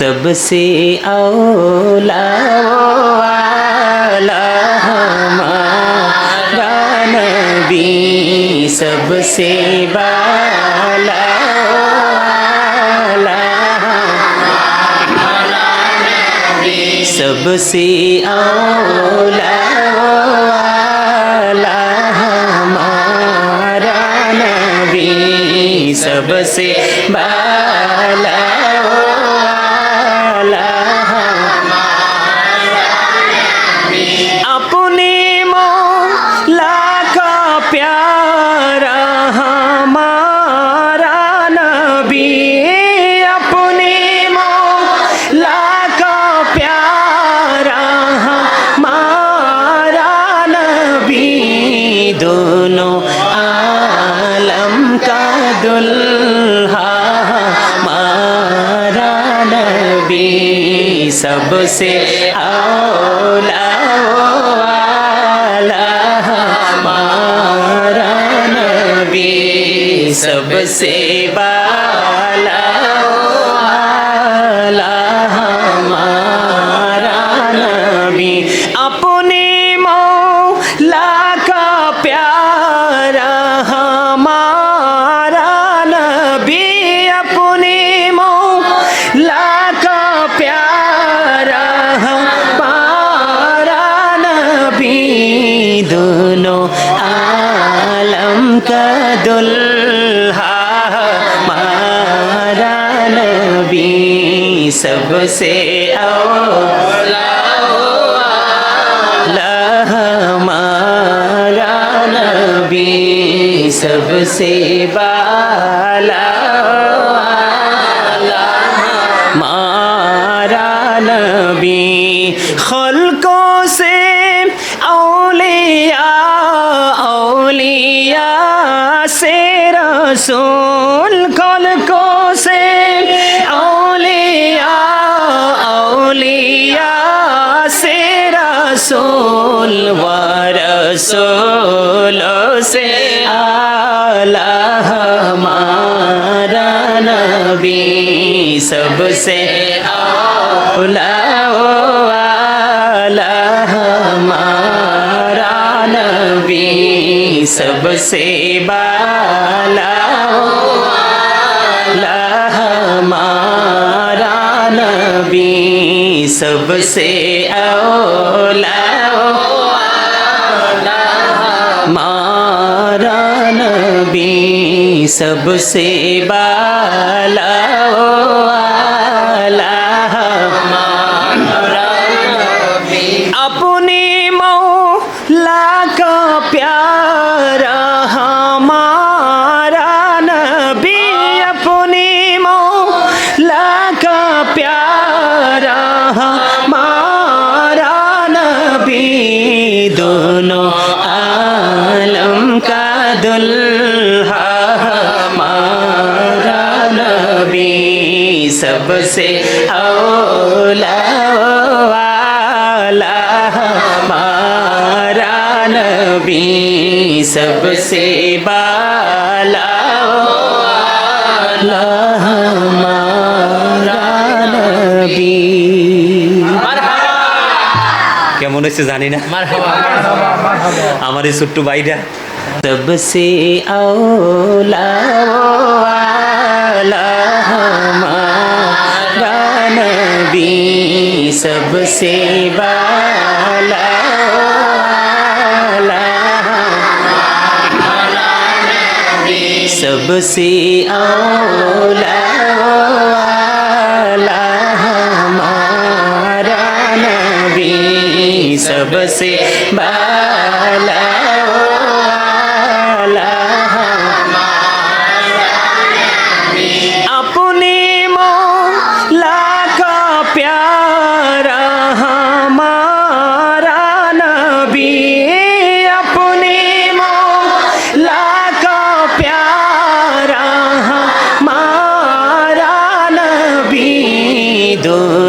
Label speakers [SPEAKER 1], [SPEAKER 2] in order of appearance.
[SPEAKER 1] सबसे औला वाला हमारा नबी सबसे बाला वाला सबसे औला वाला हमारा नबी सबसे बाला दुल्हा हमारा नबी सबसे औला वाला हमारा नबी सबसे سب سے اولا ہمارا نبی سب سے بالا ہمارا نبی خلقوں سے اولیاء اولیاء سے رسول خلقوں سے रसूल व रसूलों से आला हमारा नबी सबसे औला वाला हमारा नबी सबसे बाला वाला हमारा नबी सबसे औला वाला हमारा नबी सबसे बाला वाला हमारा नबी अपने मौला का प्यारा সবসে আওলা মারা নবী সবসে বালা কেমন হয়েছে জানি না। আমার এই ছোট্ট ভাইটা। সবসে আওলা सबसे वाला सबसे औला हमारा नबी सबसे बाला দূর